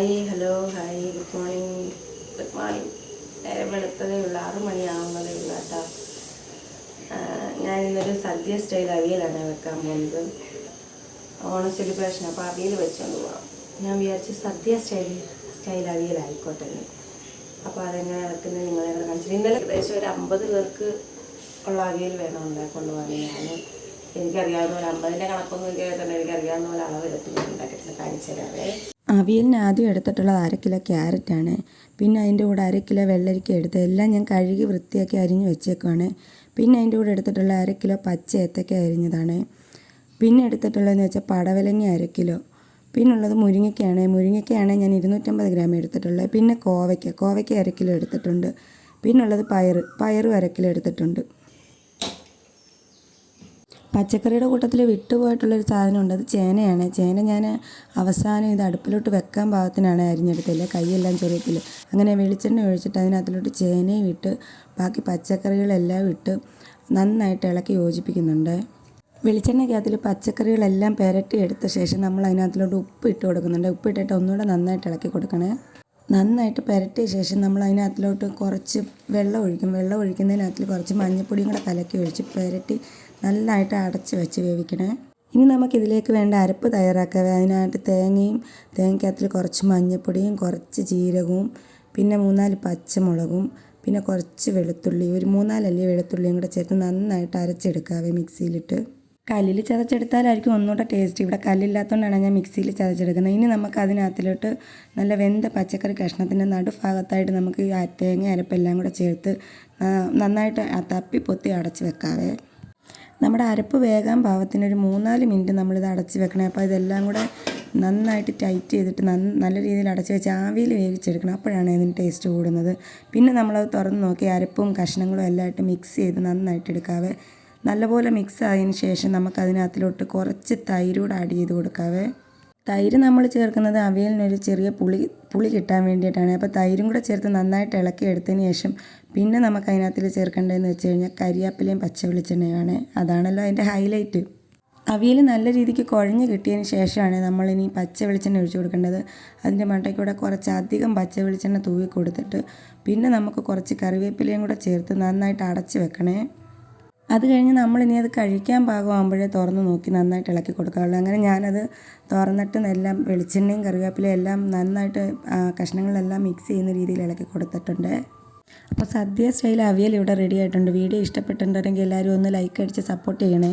Hi hello hi good morning good morning നേരെ വെളുത്തതേ ഉള്ളൂ ആറ് മണിയാവുന്നതേ ഉള്ളൂ കേട്ടോ. ഞാൻ ഇന്നൊരു സദ്യ സ്റ്റൈൽ അവിയലാണ് വെക്കാൻ പോകുന്നത്. ഓണ സെലിബ്രേഷൻ അപ്പോൾ അവിയൽ വെച്ചുകൊണ്ട് പോകാം ഞാൻ വിചാരിച്ച് സദ്യ സ്റ്റൈൽ സ്റ്റൈൽ അവിയലായിക്കോട്ടെ. അപ്പോൾ അതെങ്ങനെ വെക്കുന്നത് നിങ്ങളെ കാണിച്ചിട്ട്. കാണിച്ചു ഇന്നലെ ഏകദേശം ഒരു അമ്പത് പേർക്ക് ഉള്ള അവിയൽ വേണം ഉണ്ടാക്കൊണ്ട് പോകാൻ ഞാൻ. എനിക്കറിയാവുന്ന പോലെ അമ്പതിന്റെ കണക്കൊന്നും എനിക്ക് തന്നെ എനിക്കറിയാവുന്ന പോലെ അളവ് എടുത്ത് ഞാൻ ഉണ്ടാക്കിയിട്ട് കാണിച്ചു തരാവേ. അവിയലിന് ആദ്യം എടുത്തിട്ടുള്ളത് അര കിലോ ക്യാരറ്റാണ് പിന്നെ അതിന്റെ കൂടെ അര കിലോ വെള്ളരിക്ക എടുത്ത് എല്ലാം ഞാൻ കഴുകി വൃത്തിയാക്കി അരിഞ്ഞ് വെച്ചേക്കുവാണ്. പിന്നെ അതിന്റെ കൂടെ എടുത്തിട്ടുള്ള അര കിലോ പച്ച ഏത്തക്ക അരിഞ്ഞതാണ്. പിന്നെ എടുത്തിട്ടുള്ളതെന്ന് വെച്ചാൽ പടവലങ്ങ അര കിലോ. പിന്നുള്ളത് മുരിങ്ങയ്ക്കാണ്. മുരിങ്ങയ്ക്കാണ് ഞാൻ ഇരുന്നൂറ്റമ്പത് ഗ്രാം എടുത്തിട്ടുള്ളത്. പിന്നെ കോവയ്ക്ക. കോവയ്ക്ക അര കിലോ എടുത്തിട്ടുണ്ട്. പിന്നുള്ളത് പയറ്. പയറും അര കിലോ എടുത്തിട്ടുണ്ട്. പച്ചക്കറിയുടെ കൂട്ടത്തിൽ വിട്ടുപോയിട്ടുള്ളൊരു സാധനമുണ്ട്. അത് ചേനയാണ്. ചേന ഞാൻ അവസാനം ഇത് അടുപ്പിലോട്ട് വെക്കാൻ പാകത്തിനാണ് അരിഞ്ഞെടുത്തില്ല കൈയെല്ലാം ചെറിയത്തില്ല അങ്ങനെ വെളിച്ചെണ്ണ ഒഴിച്ചിട്ട് അതിനകത്തിലോട്ട് ചേനയും ഇട്ട് ബാക്കി പച്ചക്കറികളെല്ലാം ഇട്ട് നന്നായിട്ട് ഇളക്കി യോജിപ്പിക്കുന്നുണ്ട്. വെളിച്ചെണ്ണയ്ക്കകത്തിൽ പച്ചക്കറികളെല്ലാം പെരട്ടി എടുത്ത ശേഷം നമ്മൾ അതിനകത്തിലോട്ട് ഉപ്പ് ഇട്ട് കൊടുക്കുന്നുണ്ട്. ഉപ്പ് ഇട്ടിട്ട് ഒന്നുകൂടെ നന്നായിട്ട് ഇളക്കി കൊടുക്കണേ. നന്നായിട്ട് പുരട്ടിയ ശേഷം നമ്മൾ അതിനകത്തിലോട്ട് കുറച്ച് വെള്ളം ഒഴിക്കും. വെള്ളം ഒഴിക്കുന്നതിനകത്തിൽ കുറച്ച് മഞ്ഞൾപ്പൊടിയും കൂടെ കലക്കി ഒഴിച്ച് പുരട്ടി നന്നായിട്ട് അടച്ച് വെച്ച് വേവിക്കണേ. ഇനി നമുക്കിതിലേക്ക് വേണ്ട അരപ്പ് തയ്യാറാക്കുക അതിനായിട്ട് തേങ്ങയും തേങ്ങയ്ക്കകത്തിൽ കുറച്ച് മഞ്ഞൾപ്പൊടിയും കുറച്ച് ജീരകവും പിന്നെ മൂന്നാൽ പച്ചമുളകും പിന്നെ കുറച്ച് വെളുത്തുള്ളി ഒരു മൂന്നാലല്ലി വെളുത്തുള്ളിയും കൂടെ ചേർത്ത് നന്നായിട്ട് അരച്ചെടുക്കാവേ മിക്സിയിലിട്ട്. കല്ലിൽ ചതച്ചെടുത്താലായിരിക്കും ഒന്നുകൂടെ ടേസ്റ്റ് ഇവിടെ കല്ലില്ലാത്തതുകൊണ്ടാണ് ഞാൻ മിക്സിയിൽ ചതച്ചെടുക്കുന്നത്. ഇനി നമുക്ക് അതിനകത്തിലോട്ട് നല്ല വെന്ത പച്ചക്കറി കഷ്ണത്തിന്റെ നടുഭാഗത്തായിട്ട് നമുക്ക് ഈ തേങ്ങ അരപ്പെല്ലാം കൂടെ ചേർത്ത് നന്നായിട്ട് തപ്പി പൊത്തി അടച്ച് വെക്കാവേ. നമ്മുടെ അരപ്പ് വേകാൻ പാകത്തിന് ഒരു മൂന്നാൽ മിനിറ്റ് നമ്മളിത് അടച്ച് വെക്കണേ. അപ്പോൾ ഇതെല്ലാം കൂടെ നന്നായിട്ട് ടൈറ്റ് ചെയ്തിട്ട് നല്ല രീതിയിൽ അടച്ച് വെച്ച് ആവിയിൽ വേവിച്ചെടുക്കണം. അപ്പോഴാണ് ഇതിന് ടേസ്റ്റ് കൂടുന്നത്. പിന്നെ നമ്മളത് തുറന്ന് നോക്കി അരപ്പും കഷ്ണങ്ങളും എല്ലാം ആയിട്ട് മിക്സ് ചെയ്ത് നന്നായിട്ട് എടുക്കാവേ. നല്ലപോലെ മിക്സ് ആയതിന് ശേഷം നമുക്ക് അതിനകത്തിലോട്ട് കുറച്ച് തൈര് കൂടെ ആഡ് ചെയ്ത് കൊടുക്കാവേ. തൈര് നമ്മൾ ചേർക്കുന്നത് അവിയലിനൊരു ചെറിയ പുളി പുളി കിട്ടാൻ വേണ്ടിയിട്ടാണ്. അപ്പോൾ തൈരും കൂടെ ചേർത്ത് നന്നായിട്ട് ഇളക്കി എടുത്തതിന് ശേഷം പിന്നെ നമുക്ക് അതിനകത്തിൽ ചേർക്കേണ്ടതെന്ന് വെച്ച് കഴിഞ്ഞാൽ കരിയാപ്പിലയും പച്ച വെളിച്ചെണ്ണയാണ് അതാണല്ലോ അതിന്റെ ഹൈലൈറ്റ് അവിയൽ നല്ല രീതിക്ക് കുഴഞ്ഞ് കിട്ടിയതിന് ശേഷമാണ് നമ്മളിനി പച്ച വെളിച്ചെണ്ണ ഒഴിച്ചു കൊടുക്കേണ്ടത്. അതിന്റെ മണ്ടയ്ക്കൂടെ കുറച്ച് അധികം പച്ച വെളിച്ചെണ്ണ തൂവി കൊടുത്തിട്ട് പിന്നെ നമുക്ക് കുറച്ച് കറിവേപ്പിലയും കൂടെ ചേർത്ത് നന്നായിട്ട് അടച്ച് വെക്കണേ. അത് കഴിഞ്ഞ് നമ്മളിനി അത് കഴിക്കാൻ പാകമാകുമ്പോഴേ തുറന്ന് നോക്കി നന്നായിട്ട് ഇളക്കി കൊടുക്കാറുള്ളൂ അങ്ങനെ ഞാനത് തുറന്നിട്ട് എല്ലാം വെളിച്ചെണ്ണയും കറിവേപ്പിലയും എല്ലാം നന്നായിട്ട് കഷ്ണങ്ങളെല്ലാം മിക്സ് ചെയ്യുന്ന രീതിയിൽ ഇളക്കി കൊടുത്തിട്ടുണ്ട്. അപ്പോൾ സദ്യ സ്റ്റൈൽ അവിയൽ ഇവിടെ റെഡി ആയിട്ടുണ്ട്. വീഡിയോ ഇഷ്ടപ്പെട്ടിട്ടുണ്ടെങ്കിൽ എല്ലാവരും ഒന്ന് ലൈക്ക് അടിച്ച് സപ്പോർട്ട് ചെയ്യണേ.